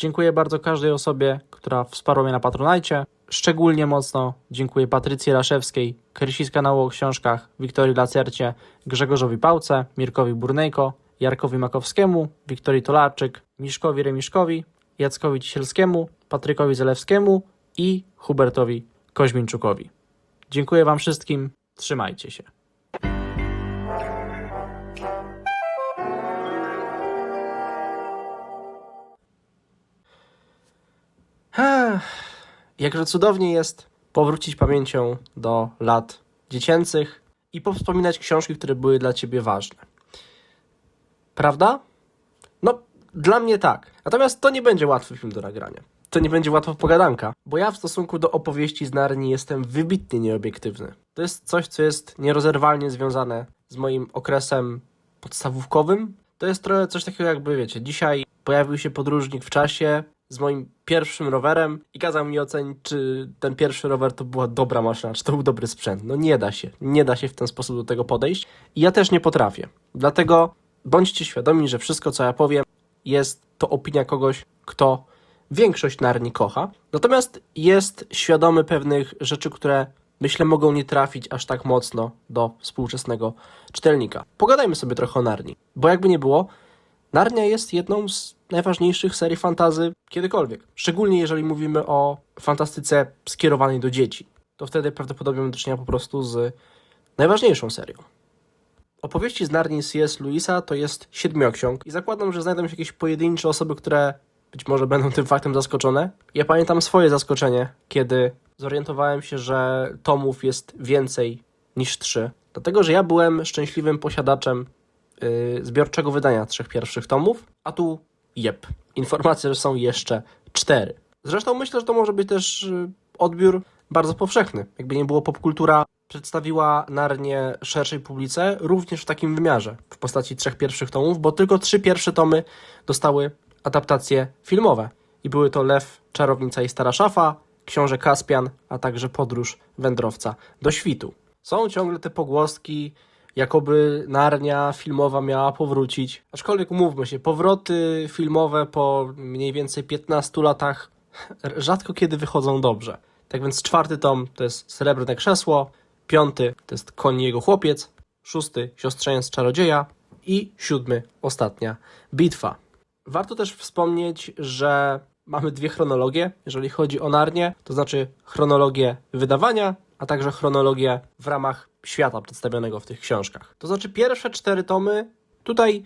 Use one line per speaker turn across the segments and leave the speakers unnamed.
Dziękuję bardzo każdej osobie, która wsparła mnie na Patronajcie. Szczególnie mocno dziękuję Patrycji Raszewskiej, Krysi z kanału o książkach, Wiktorii Lacercie, Grzegorzowi Pałce, Mirkowi Burnejko, Jarkowi Makowskiemu, Wiktorii Tolarczyk, Miszkowi Remiszkowi, Jackowi Cisielskiemu, Patrykowi Zelewskiemu i Hubertowi Koźmińczukowi. Dziękuję Wam wszystkim, trzymajcie się. Jakże cudownie jest powrócić pamięcią do lat dziecięcych i powspominać książki, które były dla ciebie ważne. Prawda? No, dla mnie tak. Natomiast to nie będzie łatwy film do nagrania. To nie będzie łatwa pogadanka, bo ja w stosunku do opowieści z Narni jestem wybitnie nieobiektywny. To jest coś, co jest nierozerwalnie związane z moim okresem podstawówkowym. To jest trochę coś takiego jakby, wiecie, dzisiaj pojawił się podróżnik w czasie z moim pierwszym rowerem i kazał mi ocenić, czy ten pierwszy rower to była dobra maszyna, czy to był dobry sprzęt. No nie da się. Nie da się w ten sposób do tego podejść. I ja też nie potrafię. Dlatego bądźcie świadomi, że wszystko, co ja powiem, jest to opinia kogoś, kto większość Narni kocha. Natomiast jest świadomy pewnych rzeczy, które myślę mogą nie trafić aż tak mocno do współczesnego czytelnika. Pogadajmy sobie trochę o Narni, bo jakby nie było, Narnia jest jedną z najważniejszych serii fantazy kiedykolwiek. Szczególnie jeżeli mówimy o fantastyce skierowanej do dzieci. To wtedy prawdopodobnie mamy do czynienia po prostu z najważniejszą serią. Opowieści z Narni C.S. Lewisa to jest siedmioksiąg i zakładam, że znajdą się jakieś pojedyncze osoby, które być może będą tym faktem zaskoczone. Ja pamiętam swoje zaskoczenie, kiedy zorientowałem się, że tomów jest więcej niż trzy. Dlatego, że ja byłem szczęśliwym posiadaczem yy, zbiorczego wydania trzech pierwszych tomów, a tu jep, informacja, że są jeszcze cztery. Zresztą myślę, że to może być też yy, odbiór bardzo powszechny. Jakby nie było, popkultura przedstawiła Narnię szerszej publice również w takim wymiarze, w postaci trzech pierwszych tomów, bo tylko trzy pierwsze tomy dostały adaptacje filmowe. I były to Lew, Czarownica i Stara Szafa, Książę Kaspian, a także Podróż Wędrowca do Świtu. Są ciągle te pogłoski, jakoby Narnia filmowa miała powrócić. Aczkolwiek umówmy się, powroty filmowe po mniej więcej 15 latach rzadko kiedy wychodzą dobrze. Tak więc czwarty tom to jest Srebrne Krzesło, piąty to jest Koń i jego chłopiec, szósty Siostrzeniec Czarodzieja i siódmy Ostatnia Bitwa. Warto też wspomnieć, że mamy dwie chronologie, jeżeli chodzi o Narnię, to znaczy chronologię wydawania, a także chronologię w ramach świata przedstawionego w tych książkach. To znaczy pierwsze cztery tomy tutaj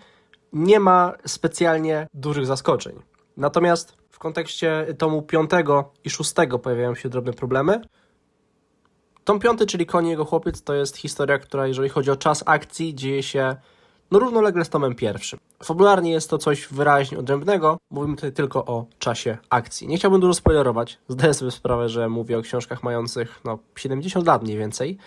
nie ma specjalnie dużych zaskoczeń. Natomiast w kontekście tomu piątego i szóstego pojawiają się drobne problemy. Tom piąty, czyli Koń i jego chłopiec, to jest historia, która jeżeli chodzi o czas akcji, dzieje się no równolegle z tomem pierwszym. Fabularnie jest to coś wyraźnie odrębnego, mówimy tutaj tylko o czasie akcji. Nie chciałbym dużo spoilerować, zdaję sobie sprawę, że mówię o książkach mających no, 70 lat mniej więcej.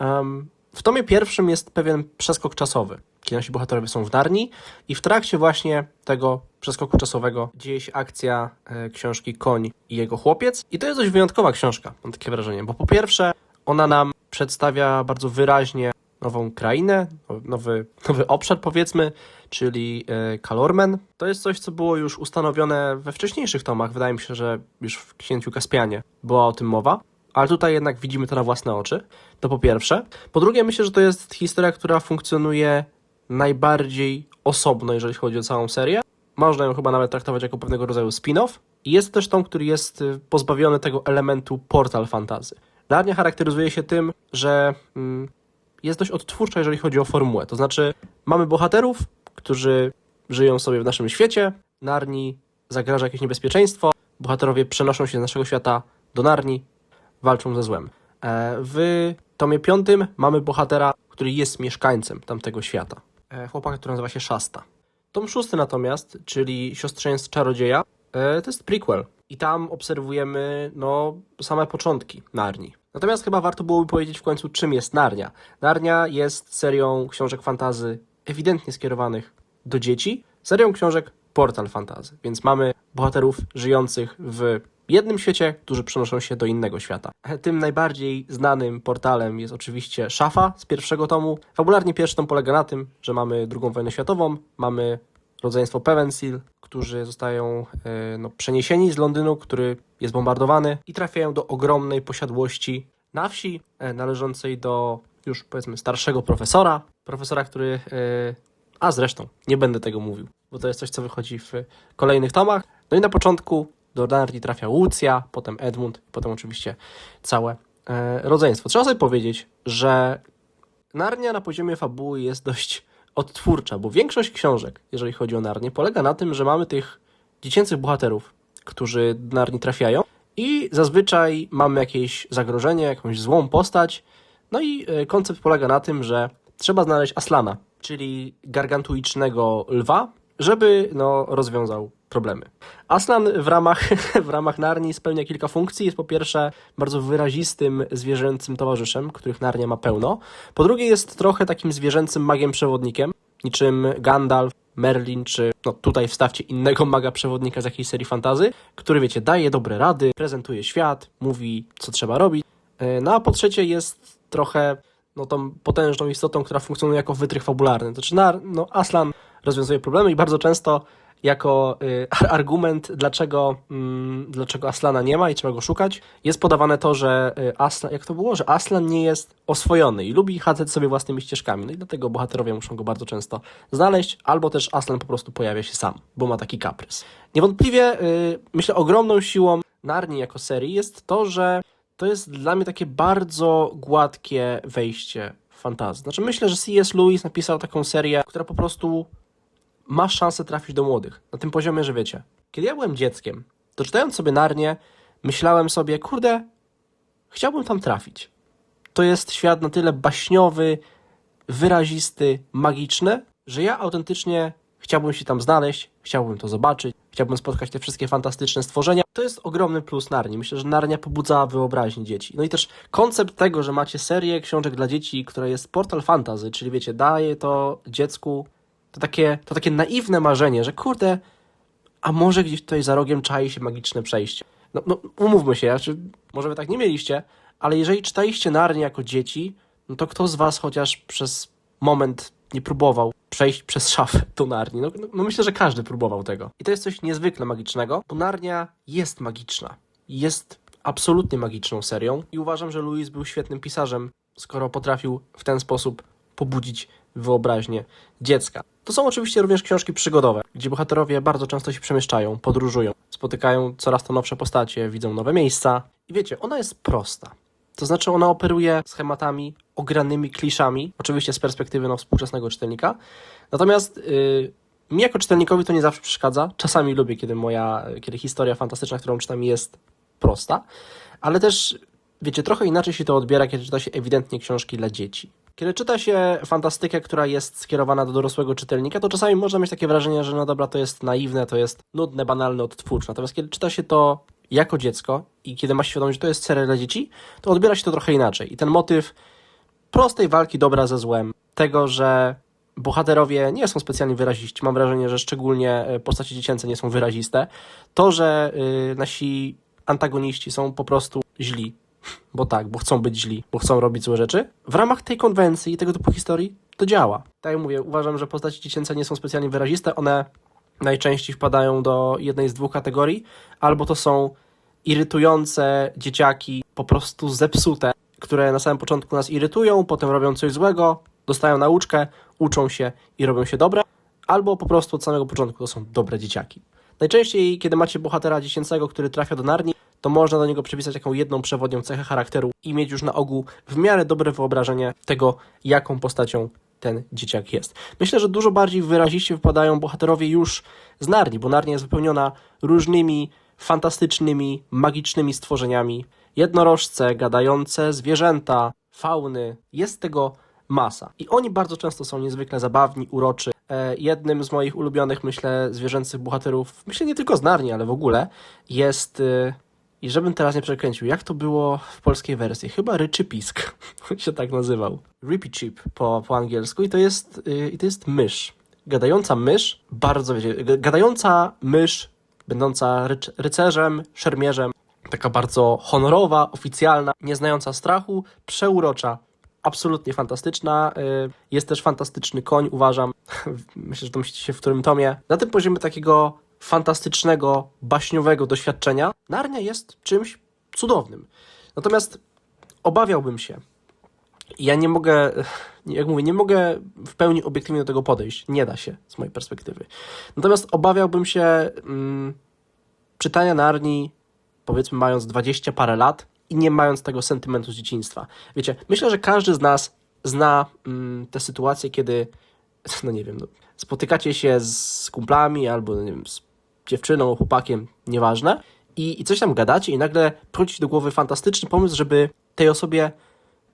Um, w tomie pierwszym jest pewien przeskok czasowy, kiedy nasi bohaterowie są w Narni i w trakcie właśnie tego przeskoku czasowego dzieje się akcja e, książki Koń i jego chłopiec. I to jest dość wyjątkowa książka, mam takie wrażenie, bo po pierwsze ona nam przedstawia bardzo wyraźnie nową krainę, nowy, nowy obszar powiedzmy, czyli e, Kalormen. To jest coś, co było już ustanowione we wcześniejszych tomach. Wydaje mi się, że już w Księciu Kaspianie była o tym mowa. Ale tutaj jednak widzimy to na własne oczy. To po pierwsze. Po drugie, myślę, że to jest historia, która funkcjonuje najbardziej osobno, jeżeli chodzi o całą serię. Można ją chyba nawet traktować jako pewnego rodzaju spin-off. I jest też tom, który jest y, pozbawiony tego elementu portal fantazy. Narnia charakteryzuje się tym, że mm, jest dość odtwórcza, jeżeli chodzi o formułę. To znaczy, mamy bohaterów, którzy żyją sobie w naszym świecie, Narni zagraża jakieś niebezpieczeństwo, bohaterowie przenoszą się z naszego świata do Narni, walczą ze złem. E, W tomie piątym mamy bohatera, który jest mieszkańcem tamtego świata. E, Chłopaka, który nazywa się Shasta. Tom szósty natomiast, czyli Siostrzeniec Czarodzieja, e, to jest prequel. I tam obserwujemy no, same początki Narni. Natomiast chyba warto byłoby powiedzieć w końcu, czym jest Narnia. Narnia jest serią książek fantazy ewidentnie skierowanych do dzieci, serią książek portal fantazy. Więc mamy bohaterów żyjących w jednym świecie, którzy przenoszą się do innego świata. Tym najbardziej znanym portalem jest oczywiście Szafa z pierwszego tomu. Fabularnie pierwszy tom polega na tym, że mamy II wojnę światową, mamy rodzeństwo Pevensil, którzy zostają e, no, przeniesieni z Londynu, który jest bombardowany i trafiają do ogromnej posiadłości na wsi e, należącej do już powiedzmy starszego profesora. Profesora, który. e, A zresztą, nie będę tego mówił, bo to jest coś, co wychodzi w kolejnych tomach. No i na początku do Narni trafia Lucja, potem Edmund, potem oczywiście całe rodzeństwo. Trzeba sobie powiedzieć, że Narnia na poziomie fabuły jest dość odtwórcza, bo większość książek, jeżeli chodzi o Narnię, polega na tym, że mamy tych dziecięcych bohaterów, którzy do Narni trafiają i zazwyczaj mamy jakieś zagrożenie, jakąś złą postać. No i e, koncept polega na tym, że trzeba znaleźć Aslana, czyli gargantuicznego lwa, żeby no, rozwiązał problemy. Aslan w ramach, w ramach Narni spełnia kilka funkcji. Jest po pierwsze bardzo wyrazistym zwierzęcym towarzyszem, których Narnia ma pełno. Po drugie jest trochę takim zwierzęcym magiem przewodnikiem, niczym Gandalf, Merlin, czy no tutaj wstawcie innego maga przewodnika z jakiejś serii fantazy, który wiecie, daje dobre rady, prezentuje świat, mówi co trzeba robić. E, No a po trzecie jest trochę no, tą potężną istotą, która funkcjonuje jako wytrych fabularny. To znaczy, no, Aslan rozwiązuje problemy i bardzo często jako y, argument, dlaczego, mm, dlaczego Aslana nie ma i trzeba go szukać, jest podawane to, że y, Aslan, jak to było, że Aslan nie jest oswojony i lubi chadzać sobie własnymi ścieżkami. No i dlatego bohaterowie muszą go bardzo często znaleźć, albo też Aslan po prostu pojawia się sam, bo ma taki kaprys. Niewątpliwie, y, myślę, ogromną siłą Narni jako serii jest to, że to jest dla mnie takie bardzo gładkie wejście w fantazję. Znaczy myślę, że C.S. Lewis napisał taką serię, która po prostu masz szansę trafić do młodych. Na tym poziomie, że wiecie. Kiedy ja byłem dzieckiem, to czytając sobie Narnię, myślałem sobie, kurde, chciałbym tam trafić. To jest świat na tyle baśniowy, wyrazisty, magiczny, że ja autentycznie chciałbym się tam znaleźć, chciałbym to zobaczyć, chciałbym spotkać te wszystkie fantastyczne stworzenia. To jest ogromny plus Narni. Myślę, że Narnia pobudza wyobraźnię dzieci. No i też koncept tego, że macie serię książek dla dzieci, która jest portal fantasy, czyli wiecie, daje to dziecku to takie, to takie naiwne marzenie, że kurde, a może gdzieś tutaj za rogiem czai się magiczne przejście. No, no umówmy się, znaczy, może wy tak nie mieliście, ale jeżeli czytaliście Narnię jako dzieci, no to kto z was chociaż przez moment nie próbował przejść przez szafę do Narni? No, no, no myślę, że każdy próbował tego. I to jest coś niezwykle magicznego, bo Narnia jest magiczna. Jest absolutnie magiczną serią i uważam, że Louis był świetnym pisarzem, skoro potrafił w ten sposób pobudzić wyobraźnię dziecka. To są oczywiście również książki przygodowe, gdzie bohaterowie bardzo często się przemieszczają, podróżują, spotykają coraz to nowsze postacie, widzą nowe miejsca. I wiecie, ona jest prosta. To znaczy ona operuje schematami, ogranymi kliszami, oczywiście z perspektywy no, współczesnego czytelnika. Natomiast yy, mi jako czytelnikowi to nie zawsze przeszkadza. Czasami lubię, kiedy moja, kiedy historia fantastyczna, którą czytam jest prosta, ale też wiecie, trochę inaczej się to odbiera, kiedy czyta się ewidentnie książki dla dzieci. Kiedy czyta się fantastykę, która jest skierowana do dorosłego czytelnika, to czasami można mieć takie wrażenie, że no dobra, to jest naiwne, to jest nudne, banalne, odtwórcze. Natomiast kiedy czyta się to jako dziecko i kiedy ma świadomość, że to jest seria dla dzieci, to odbiera się to trochę inaczej. I ten motyw prostej walki dobra ze złem, tego, że bohaterowie nie są specjalnie wyraziści, mam wrażenie, że szczególnie e, postacie dziecięce nie są wyraziste, to, że y, nasi antagoniści są po prostu źli, bo tak, bo chcą być źli, bo chcą robić złe rzeczy. W ramach tej konwencji i tego typu historii to działa. Tak jak mówię, uważam, że postaci dziecięce nie są specjalnie wyraziste, one najczęściej wpadają do jednej z dwóch kategorii, albo to są irytujące dzieciaki, po prostu zepsute, które na samym początku nas irytują, potem robią coś złego, dostają nauczkę, uczą się i robią się dobre, albo po prostu od samego początku to są dobre dzieciaki. Najczęściej, kiedy macie bohatera dziecięcego, który trafia do Narni, to można do niego przypisać taką jedną przewodnią cechę charakteru i mieć już na ogół w miarę dobre wyobrażenie tego, jaką postacią ten dzieciak jest. Myślę, że dużo bardziej wyraziście wypadają bohaterowie już z Narni, bo Narnia jest wypełniona różnymi fantastycznymi, magicznymi stworzeniami. Jednorożce, gadające zwierzęta, fauny. Jest tego masa. I oni bardzo często są niezwykle zabawni, uroczy. E, jednym z moich ulubionych, myślę, zwierzęcych bohaterów, myślę nie tylko z Narni, ale w ogóle, jest... I żebym teraz nie przekręcił, jak to było w polskiej wersji? Chyba Ryczy Pisk On się tak nazywał. Rippy Chip po, po angielsku i to jest, yy, i to jest mysz. Gadająca mysz, bardzo wiecie, gadająca mysz, będąca ryc- rycerzem, szermierzem, taka bardzo honorowa, oficjalna, nie znająca strachu, przeurocza absolutnie fantastyczna. Y, Jest też fantastyczny koń, uważam. Myślę, że domyślicie się w którym tomie. Na tym poziomie takiego fantastycznego, baśniowego doświadczenia Narnia jest czymś cudownym. Natomiast obawiałbym się, ja nie mogę, jak mówię, nie mogę w pełni obiektywnie do tego podejść. Nie da się z mojej perspektywy. Natomiast obawiałbym się mm, czytania Narni, powiedzmy mając 20 parę lat i nie mając tego sentymentu z dzieciństwa. Wiecie, myślę, że każdy z nas zna mm, te sytuacje, kiedy, no nie wiem, no, spotykacie się z kumplami albo, no nie wiem, z dziewczyną, chłopakiem, nieważne, i, i coś tam gadacie i nagle przychodzi do głowy fantastyczny pomysł, żeby tej osobie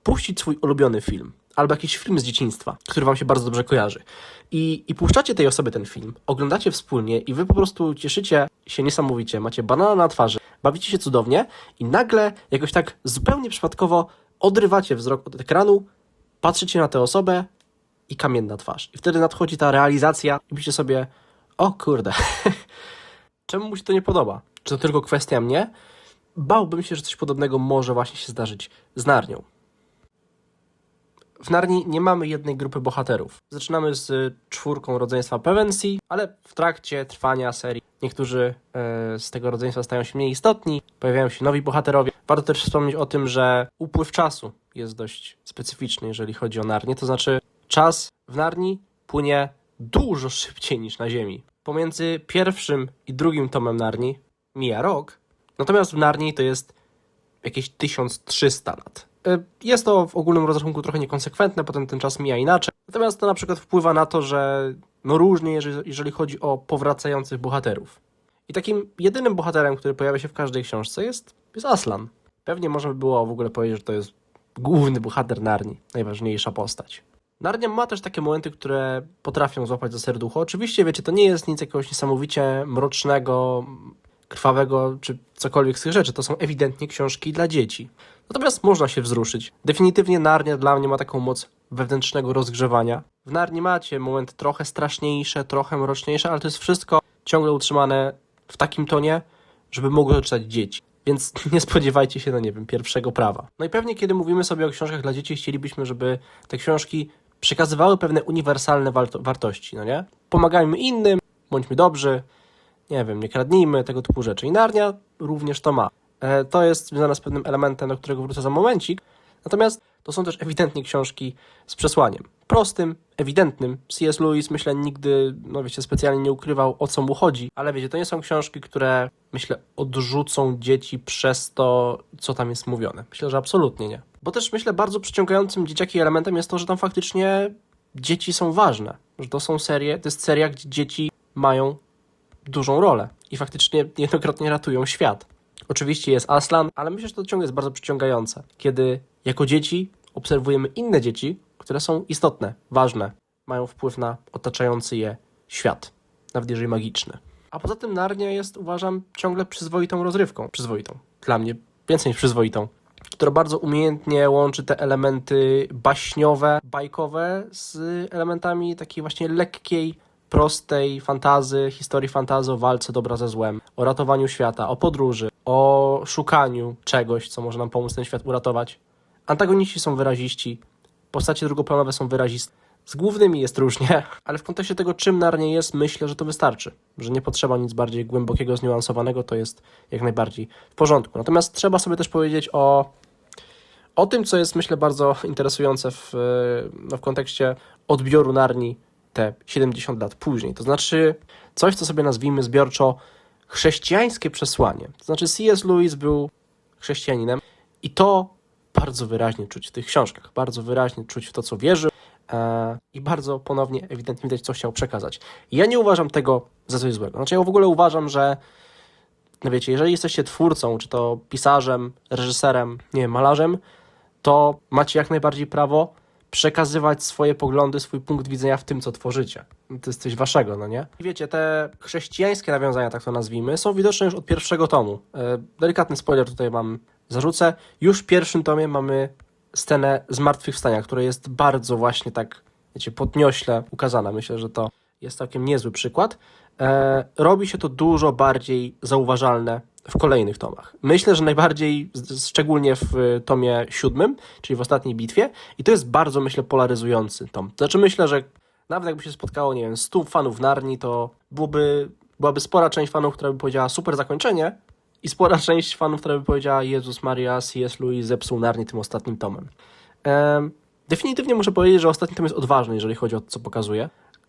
puścić swój ulubiony film albo jakiś film z dzieciństwa, który wam się bardzo dobrze kojarzy. I, I puszczacie tej osobie ten film, oglądacie wspólnie i wy po prostu cieszycie się niesamowicie, macie banana na twarzy, bawicie się cudownie i nagle jakoś tak zupełnie przypadkowo odrywacie wzrok od ekranu, patrzycie na tę osobę i kamienna twarz. I wtedy nadchodzi ta realizacja i myślicie sobie, o kurde, czemu mu się to nie podoba? Czy to tylko kwestia mnie? Bałbym się, że coś podobnego może właśnie się zdarzyć z Narnią. W Narni nie mamy jednej grupy bohaterów. Zaczynamy z y, czwórką rodzeństwa Pevensie, ale w trakcie trwania serii niektórzy e, z tego rodzeństwa stają się mniej istotni, pojawiają się nowi bohaterowie. Warto też wspomnieć o tym, że upływ czasu jest dość specyficzny, jeżeli chodzi o Narnię, to znaczy czas w Narni płynie dużo szybciej niż na Ziemi. Pomiędzy pierwszym i drugim tomem Narni mija rok, natomiast w Narni to jest jakieś 1300 lat. Y, Jest to w ogólnym rozrachunku trochę niekonsekwentne, potem ten czas mija inaczej. Natomiast to na przykład wpływa na to, że no różnie, jeżeli, jeżeli chodzi o powracających bohaterów. I takim jedynym bohaterem, który pojawia się w każdej książce jest, jest Aslan. Pewnie można by było w ogóle powiedzieć, że to jest główny bohater Narni, najważniejsza postać. Narnia ma też takie momenty, które potrafią złapać za serducho. Oczywiście, wiecie, to nie jest nic jakiegoś niesamowicie mrocznego, krwawego, czy cokolwiek z tych rzeczy. To są ewidentnie książki dla dzieci. Natomiast można się wzruszyć. Definitywnie Narnia dla mnie ma taką moc wewnętrznego rozgrzewania. W Narni macie momenty trochę straszniejsze, trochę mroczniejsze, ale to jest wszystko ciągle utrzymane w takim tonie, żeby mogły czytać dzieci. Więc nie spodziewajcie się, no nie wiem, pierwszego prawa. No i pewnie, kiedy mówimy sobie o książkach dla dzieci, chcielibyśmy, żeby te książki przekazywały pewne uniwersalne warto- wartości, no nie? Pomagajmy innym, bądźmy dobrzy, nie wiem, nie kradnijmy, tego typu rzeczy. I Narnia również to ma. E, To jest związane z pewnym elementem, do którego wrócę za momencik. Natomiast to są też ewidentnie książki z przesłaniem. Prostym, ewidentnym. C.S. Lewis, myślę, nigdy, no wiecie, specjalnie nie ukrywał, o co mu chodzi. Ale wiecie, to nie są książki, które, myślę, odrzucą dzieci przez to, co tam jest mówione. Myślę, że absolutnie nie. Bo też, myślę, bardzo przyciągającym dzieciaki elementem jest to, że tam faktycznie dzieci są ważne. Że to są serie, to jest seria, gdzie dzieci mają dużą rolę i faktycznie niejednokrotnie ratują świat. Oczywiście jest Aslan, ale myślę, że to ciągle jest bardzo przyciągające, kiedy jako dzieci obserwujemy inne dzieci, które są istotne, ważne, mają wpływ na otaczający je świat, nawet jeżeli magiczny. A poza tym Narnia jest, uważam, ciągle przyzwoitą rozrywką. Przyzwoitą. Dla mnie więcej niż przyzwoitą. Która bardzo umiejętnie łączy te elementy baśniowe, bajkowe z elementami takiej właśnie lekkiej, prostej fantazy, historii fantazy o walce dobra ze złem, o ratowaniu świata, o podróży, o szukaniu czegoś, co może nam pomóc ten świat uratować. Antagoniści są wyraziści, postacie drugoplanowe są wyraziste. Z głównymi jest różnie, ale w kontekście tego, czym Narnia jest, myślę, że to wystarczy. Że nie potrzeba nic bardziej głębokiego, zniuansowanego, to jest jak najbardziej w porządku. Natomiast trzeba sobie też powiedzieć o, o tym, co jest, myślę, bardzo interesujące w, no, w kontekście odbioru Narni te 70 lat później. To znaczy coś, co sobie nazwijmy zbiorczo chrześcijańskie przesłanie. To znaczy C.S. Lewis był chrześcijaninem i to bardzo wyraźnie czuć w tych książkach, bardzo wyraźnie czuć w to, co wierzył e, i bardzo ponownie ewidentnie widać, co chciał przekazać. Ja nie uważam tego za coś złego. Znaczy ja w ogóle uważam, że no wiecie, jeżeli jesteście twórcą, czy to pisarzem, reżyserem, nie wiem, malarzem, to macie jak najbardziej prawo przekazywać swoje poglądy, swój punkt widzenia w tym, co tworzycie. To jest coś waszego, no nie? Wiecie, te chrześcijańskie nawiązania, tak to nazwijmy, są widoczne już od pierwszego tomu. E, Delikatny spoiler tutaj wam zarzucę. Już w pierwszym tomie mamy scenę zmartwychwstania, która jest bardzo właśnie tak, wiecie, podniośle ukazana. Myślę, że to jest całkiem niezły przykład. E, robi się to dużo bardziej zauważalne w kolejnych tomach. Myślę, że najbardziej, szczególnie w y, tomie siódmym, czyli w ostatniej bitwie, i to jest bardzo, myślę, polaryzujący tom. Znaczy, myślę, że nawet jakby się spotkało, nie wiem, 100 fanów Narni, to byłoby, byłaby spora część fanów, która by powiedziała super zakończenie, i spora część fanów, która by powiedziała Jezus Maria, C.S. Lewis zepsuł Narni tym ostatnim tomem. Em, definitywnie muszę powiedzieć, że ostatni tom jest odważny, jeżeli chodzi o to, co pokazuje.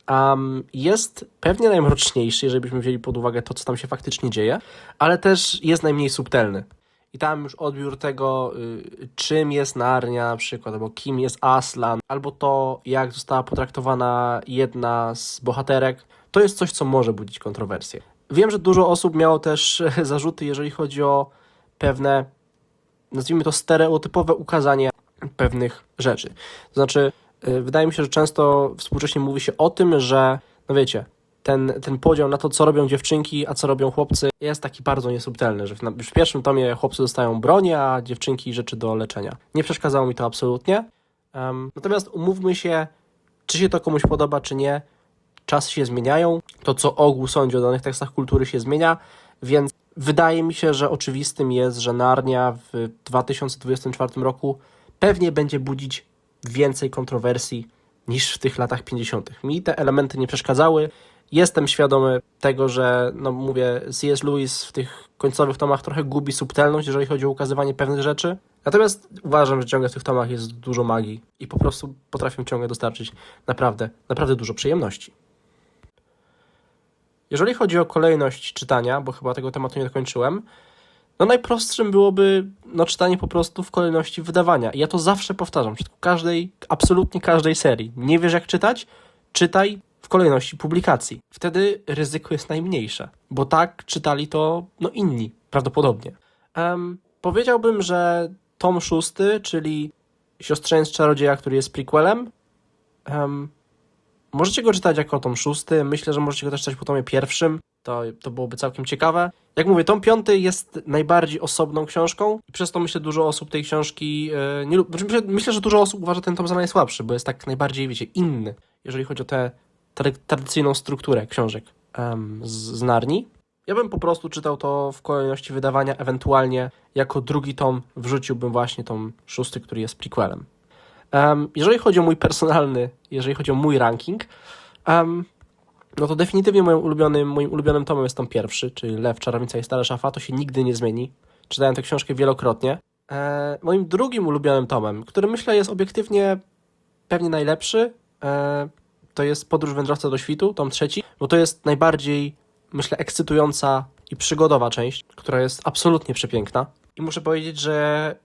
Um, jest pewnie najmroczniejszy, jeżeli byśmy wzięli pod uwagę to, co tam się faktycznie dzieje, ale też jest najmniej subtelny. I tam już odbiór tego, y, czym jest Narnia na przykład, albo kim jest Aslan, albo to, jak została potraktowana jedna z bohaterek, to jest coś, co może budzić kontrowersje. Wiem, że dużo osób miało też zarzuty, jeżeli chodzi o pewne, nazwijmy to stereotypowe ukazanie pewnych rzeczy. To znaczy, wydaje mi się, że często współcześnie mówi się o tym, że, no wiecie, ten, ten podział na to, co robią dziewczynki, a co robią chłopcy, jest taki bardzo niesubtelny, że w, w pierwszym tomie chłopcy dostają bronię, a dziewczynki rzeczy do leczenia. Nie przeszkadzało mi to absolutnie. Em, natomiast umówmy się, czy się to komuś podoba, czy nie, czasy się zmieniają, to co ogół sądzi o danych tekstach kultury się zmienia, więc wydaje mi się, że oczywistym jest, że Narnia w 2024 roku pewnie będzie budzić więcej kontrowersji niż w tych latach 50. Mi te elementy nie przeszkadzały. Jestem świadomy tego, że, no mówię, C.S. Lewis w tych końcowych tomach trochę gubi subtelność, jeżeli chodzi o ukazywanie pewnych rzeczy. Natomiast uważam, że ciągle w tych tomach jest dużo magii i po prostu potrafią ciągle dostarczyć naprawdę, naprawdę dużo przyjemności. Jeżeli chodzi o kolejność czytania, bo chyba tego tematu nie dokończyłem, no najprostszym byłoby no, czytanie po prostu w kolejności wydawania. I ja to zawsze powtarzam, w każdej, absolutnie każdej serii. Nie wiesz jak czytać? Czytaj w kolejności publikacji. Wtedy ryzyko jest najmniejsze, bo tak czytali to no, inni, prawdopodobnie. Em, powiedziałbym, że tom szósty, czyli Siostrzeńc Czarodzieja, który jest prequelem, em, Możecie go czytać jako tom szósty. Myślę, że możecie go też czytać po tomie pierwszym. To, to byłoby całkiem ciekawe. Jak mówię, tom piąty jest najbardziej osobną książką i przez to myślę, dużo osób tej książki e, nie lubi. Znaczy, myślę, myślę, że dużo osób uważa ten tom za najsłabszy, bo jest tak najbardziej, wiecie, inny, jeżeli chodzi o tę tra- tradycyjną strukturę książek em, z, z Narni. Ja bym po prostu czytał to w kolejności wydawania, ewentualnie jako drugi tom wrzuciłbym właśnie tom szósty, który jest prequelem. Um, jeżeli chodzi o mój personalny, jeżeli chodzi o mój ranking, um, no to definitywnie moim ulubionym, moim ulubionym tomem jest tom pierwszy, czyli Lew, Czarownica i Stara Szafa. To się nigdy nie zmieni. Czytałem tę książkę wielokrotnie. E, moim drugim ulubionym tomem, który myślę jest obiektywnie pewnie najlepszy, e, to jest Podróż Wędrowca do Świtu, tom trzeci, bo to jest najbardziej, myślę, ekscytująca i przygodowa część, która jest absolutnie przepiękna. I muszę powiedzieć, że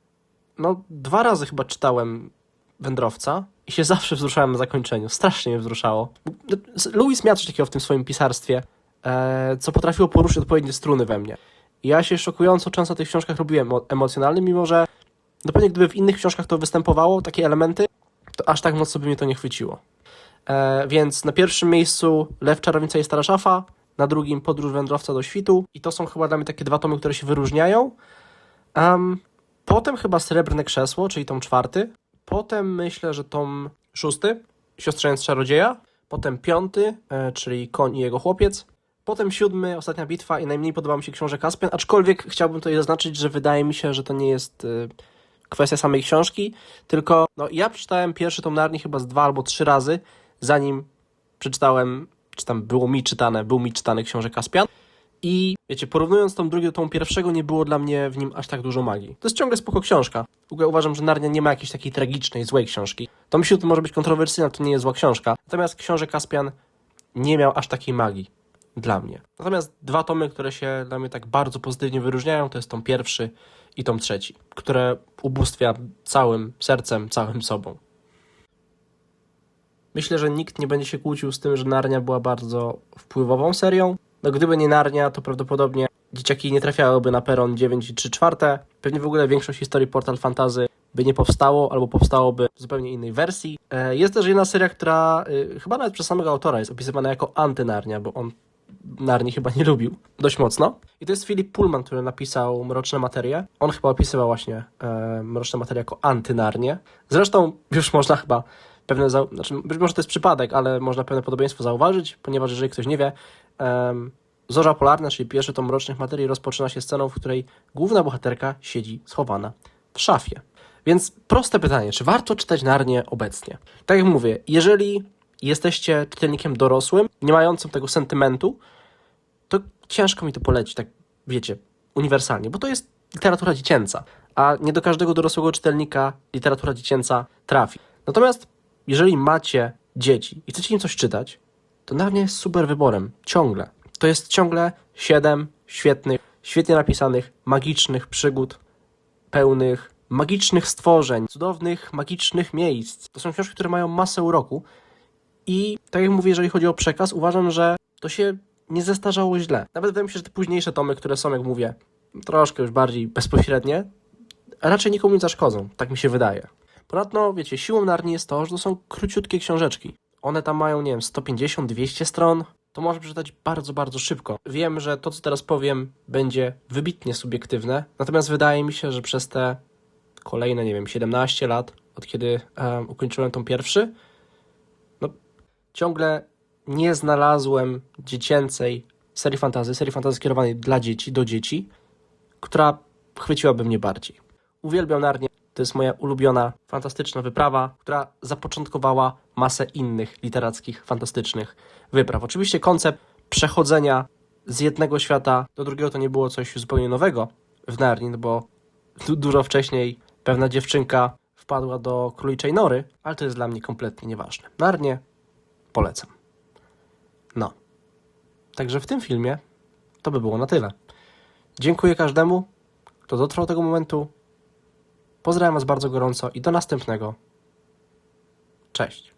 no dwa razy chyba czytałem wędrowca i się zawsze wzruszałem na zakończeniu. Strasznie mnie wzruszało. Louis miał coś takiego w tym swoim pisarstwie, e, co potrafiło poruszyć odpowiednie struny we mnie. I ja się szokująco często w tych książkach robiłem emo- emocjonalny, mimo że no pewnie gdyby w innych książkach to występowało, takie elementy, to aż tak mocno by mnie to nie chwyciło. E, więc na pierwszym miejscu Lew, Czarownica i Stara Szafa, na drugim Podróż Wędrowca do Świtu i to są chyba dla mnie takie dwa tomy, które się wyróżniają. Em, potem chyba Srebrne Krzesło, czyli tom czwarty. Potem myślę, że tom szósty, Siostrzeńc Czarodzieja. Potem piąty, e, czyli Koń i jego chłopiec. Potem siódmy, Ostatnia Bitwa i najmniej podoba mi się książę Caspian, aczkolwiek chciałbym tutaj zaznaczyć, że wydaje mi się, że to nie jest e, kwestia samej książki, tylko no, ja przeczytałem pierwszy tom Narni chyba z dwa albo trzy razy, zanim przeczytałem, czy tam było mi czytane, był mi czytany książę Caspian. I wiecie, porównując tą drugi do tą pierwszego, nie było dla mnie w nim aż tak dużo magii. To jest ciągle spoko książka. W ogóle uważam, że Narnia nie ma jakiejś takiej tragicznej, złej książki. Tom Siódmy może być kontrowersyjna, to nie jest zła książka. Natomiast książę Caspian nie miał aż takiej magii dla mnie. Natomiast dwa tomy, które się dla mnie tak bardzo pozytywnie wyróżniają, to jest tom pierwszy i tom trzeci, które ubóstwia całym sercem, całym sobą. Myślę, że nikt nie będzie się kłócił z tym, że Narnia była bardzo wpływową serią. No gdyby nie Narnia, to prawdopodobnie dzieciaki nie trafiałyby na peron 9 i 3 czwarte. Pewnie w ogóle większość historii Portal Fantazy by nie powstało, albo powstałoby w zupełnie innej wersji. E, Jest też jedna seria, która y, chyba nawet przez samego autora jest opisywana jako antynarnia, bo on Narni chyba nie lubił dość mocno. I to jest Philip Pullman, który napisał Mroczne Materie. On chyba opisywał właśnie e, Mroczne Materie jako antynarnie. Zresztą już można chyba pewne, zau- znaczy być może to jest przypadek, ale można pewne podobieństwo zauważyć, ponieważ jeżeli ktoś nie wie, em, Zorza Polarna, czyli pierwszy tom Mrocznych Materii, rozpoczyna się sceną, w której główna bohaterka siedzi schowana w szafie. Więc proste pytanie, czy warto czytać Narnię obecnie? Tak jak mówię, jeżeli jesteście czytelnikiem dorosłym, nie mającym tego sentymentu, to ciężko mi to polecić, tak wiecie, uniwersalnie, bo to jest literatura dziecięca, a nie do każdego dorosłego czytelnika literatura dziecięca trafi. Natomiast jeżeli macie dzieci i chcecie im coś czytać, to Narnia jest super wyborem, ciągle. To jest ciągle siedem świetnych, świetnie napisanych, magicznych przygód, pełnych magicznych stworzeń, cudownych, magicznych miejsc. To są książki, które mają masę uroku i tak jak mówię, jeżeli chodzi o przekaz, uważam, że to się nie zestarzało źle. Nawet wydaje mi się, że te późniejsze tomy, które są, jak mówię, troszkę już bardziej bezpośrednie, raczej nikomu nie zaszkodzą, tak mi się wydaje. Ponadto, wiecie, siłą Narni jest to, że to są króciutkie książeczki. One tam mają, nie wiem, 150-200 stron. To można przeczytać bardzo, bardzo szybko. Wiem, że to, co teraz powiem, będzie wybitnie subiektywne, natomiast wydaje mi się, że przez te kolejne, nie wiem, 17 lat, od kiedy e, ukończyłem tą pierwszy, no, ciągle nie znalazłem dziecięcej serii fantazy, serii fantazy skierowanej dla dzieci, do dzieci, która chwyciłaby mnie bardziej. Uwielbiam Narnię. To jest moja ulubiona, fantastyczna wyprawa, która zapoczątkowała masę innych literackich, fantastycznych wypraw. Oczywiście koncept przechodzenia z jednego świata do drugiego to nie było coś zupełnie nowego w Narni, no bo du- dużo wcześniej pewna dziewczynka wpadła do króliczej nory, ale to jest dla mnie kompletnie nieważne. Narnię polecam. No. Także w tym filmie to by było na tyle. Dziękuję każdemu, kto dotrwał do tego momentu. Pozdrawiam Was bardzo gorąco i do następnego. Cześć.